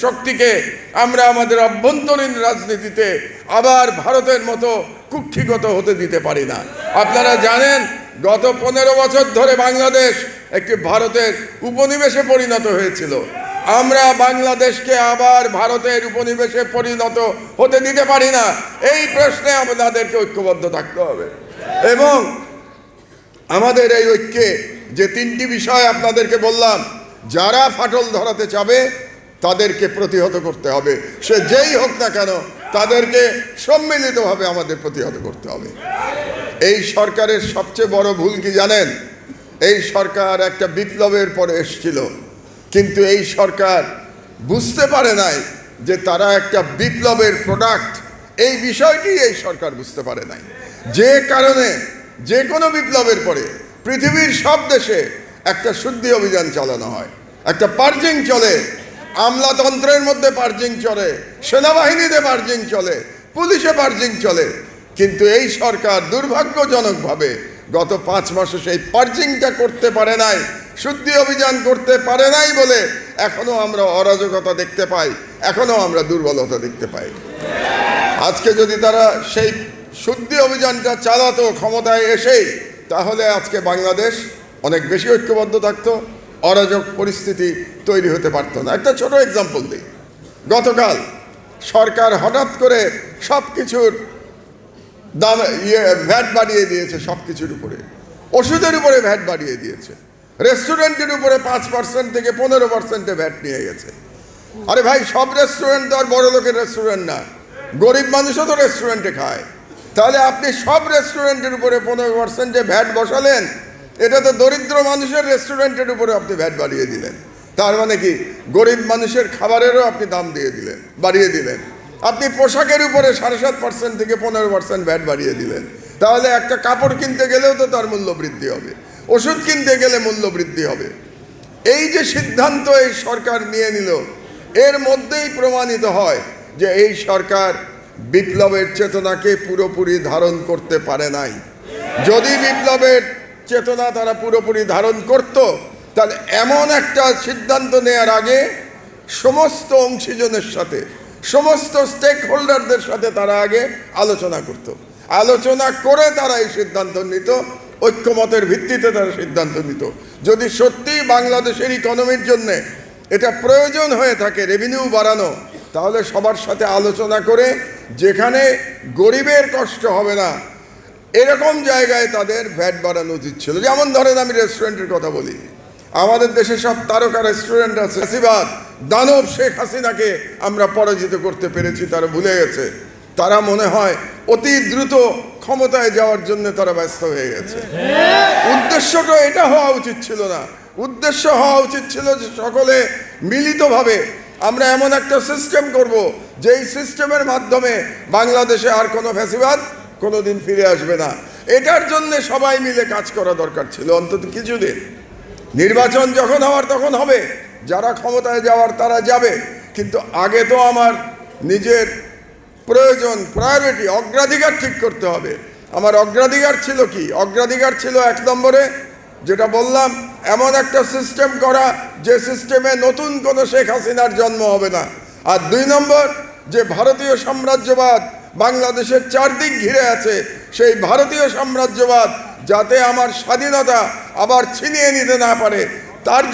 শক্তিকে আমরা আমাদের অভ্যন্তরীণ রাজনীতিতে আবার ভারতের মতো কুক্ষিগত হতে দিতে পারি না। আপনারা জানেন, গত পনেরো বছর ধরে বাংলাদেশ একটি ভারতের উপনিবেশে পরিণত হয়েছিল। আমরা বাংলাদেশকে আবার ভারতের উপনিবেশে পরিণত হতে দিতে পারি না। এই প্রশ্নে আমাদেরকে ঐক্যবদ্ধ থাকতে হবে। এবং আমাদের এই ঐক্যে যে তিনটি বিষয় আপনাদেরকে বললাম, যারা ফাটল ধরাতে চাবে তাদেরকে প্রতিহত করতে হবে। সে যেই হোক না কেন, তাদেরকে সম্মিলিতভাবে আমাদের প্রতিহত করতে হবে। এই সরকারের সবচেয়ে বড় ভুল কি জানেন? এই সরকার একটা বিপ্লবের পরে এসছিল। কিন্তু এই সরকার বুঝতে পারে নাই যে তারা একটা বিপ্লবের প্রোডাক্ট এই বিষয়টি এই সরকার বুঝতে পারে নাই। যে কারণে, যে কোনো বিপ্লবের পরে পৃথিবীর সব দেশে একটা শুদ্ধি অভিযান চালানো হয়। একটা পার্জিং চলে আমলাতন্ত্রের মধ্যে পার্জিং চলে, সেনাবাহিনীতে পার্জিং চলে, পুলিশে পার্জিং চলে। কিন্তু এই সরকার দুর্ভাগ্যজনকভাবে গত পাঁচ মাসে সেই পার্জিংটা করতে পারে নাই, শুদ্ধি অভিযান করতে পারে নাই বলে এখনও আমরা অরাজকতা দেখতে পাই, এখনও আমরা দুর্বলতা দেখতে পাই। আজকে যদি তারা সেই শুদ্ধি অভিযানটা চালাতো ক্ষমতায় এসেই, তাহলে আজকে বাংলাদেশ অনেক বেশি ঐক্যবদ্ধ থাকতো অরাজক পরিস্থিতি তৈরি হতে পারতো না। একটা ছোট এক্সাম্পল দিই। গতকাল সরকার হঠাৎ করে সব কিছুর দাম ইয়ে ভ্যাট বাড়িয়ে দিয়েছে সব কিছুর উপরে। ওষুধের উপরে ভ্যাট বাড়িয়ে দিয়েছে। রেস্টুরেন্টের উপরে পাঁচ পার্সেন্ট থেকে পনেরো পার্সেন্টে ভ্যাট নিয়ে গেছে। আরে ভাই, সব রেস্টুরেন্ট তো আর বড় লোকের রেস্টুরেন্ট না। গরিব মানুষও তো রেস্টুরেন্টে খায়। তাহলে আপনি সব রেস্টুরেন্টের উপরে পনেরো পার্সেন্টে ভ্যাট বসালেন এটা তো দরিদ্র মানুষের রেস্টুরেন্টের উপরে আপনি ভ্যাট বাড়িয়ে দিলেন। তার মানে কি? গরিব মানুষের খাবারেরও আপনি দাম দিয়ে দিলেন, বাড়িয়ে দিলেন। আপনি পোশাকের উপরে সাড়ে সাত পার্সেন্ট থেকে পনেরো পার্সেন্ট ভ্যাট বাড়িয়ে দিলেন। তাহলে একটা কাপড় কিনতে গেলেও তো তার মূল্য বৃদ্ধি হবে। ওষুধ কিনতে গেলে মূল্য বৃদ্ধি হবে। এই যে সিদ্ধান্ত এই সরকার নিয়ে নিল, এর মধ্যেই প্রমাণিত হয় যে এই সরকার বিপ্লবের চেতনাকে পুরোপুরি ধারণ করতে পারে নাই। যদি বিপ্লবের চেতনা তারা পুরোপুরি ধারণ করত। তাহলে এমন একটা সিদ্ধান্ত নেয়ার আগে সমস্ত অংশীজনের সাথে, সমস্ত স্টেক হোল্ডারদের সাথে তারা আগে আলোচনা করত। আলোচনা করে তারা এই সিদ্ধান্ত নিত, ঐক্যমতের ভিত্তিতে তারা সিদ্ধান্ত নিত। যদি সত্যি বাংলাদেশের ইকোনমির জন্যে এটা প্রয়োজন হয়ে থাকে রেভিনিউ বাড়ানো, তাহলে সবার সাথে আলোচনা করে যেখানে গরিবের কষ্ট হবে না এরকম জায়গায় তাদের ভ্যাট বাড়ানো উচিত ছিল। যেমন ধরেন আমি রেস্টুরেন্টের কথা বলি। আমাদের দেশে সব তারকা রেস্টুরেন্ট আছে। হাসিবাদ দানব শেখ হাসিনাকে আমরা পরাজিত করতে পেরেছি, তারা ভুলে গেছে। তারা মনে হয় অতি দ্রুত ক্ষমতায় যাওয়ার জন্য তারা ব্যস্ত হয়ে গেছে। উদ্দেশ্যটা এটা হওয়া উচিত ছিল না। উদ্দেশ্য হওয়া উচিত ছিল যে সকলে মিলিতভাবে আমরা এমন একটা সিস্টেম করব, যেই সিস্টেমের মাধ্যমে বাংলাদেশে আর কোনো ফ্যাসিবাদ কোনো দিন ফিরে আসবে না। এটার জন্য সবাই মিলে কাজ করা দরকার ছিল অন্তত কিছুদিন। নির্বাচন যখন হওয়ার তখন হবে। যারা ক্ষমতায় যাওয়ার তারা যাবে। কিন্তু আগে তো আমার নিজের প্রয়োজন প্রায়োরিটি অগ্রাধিকার ঠিক করতে হবে। আমার অগ্রাধিকার ছিল কি? অগ্রাধিকার ছিল এক নম্বরে যেটা বললাম, এমন একটা সিস্টেম করা যে সিস্টেমে নতুন কোনো শেখ হাসিনার জন্ম হবে না। আর দুই নম্বর, যে ভারতীয় সাম্রাজ্যবাদ বাংলাদেশের চারদিক ঘিরে আছে সেই ভারতীয় সাম্রাজ্যবাদ, যাতে আমার স্বাধীনতা আবার ছিনিয়ে নিতে না পারে। তার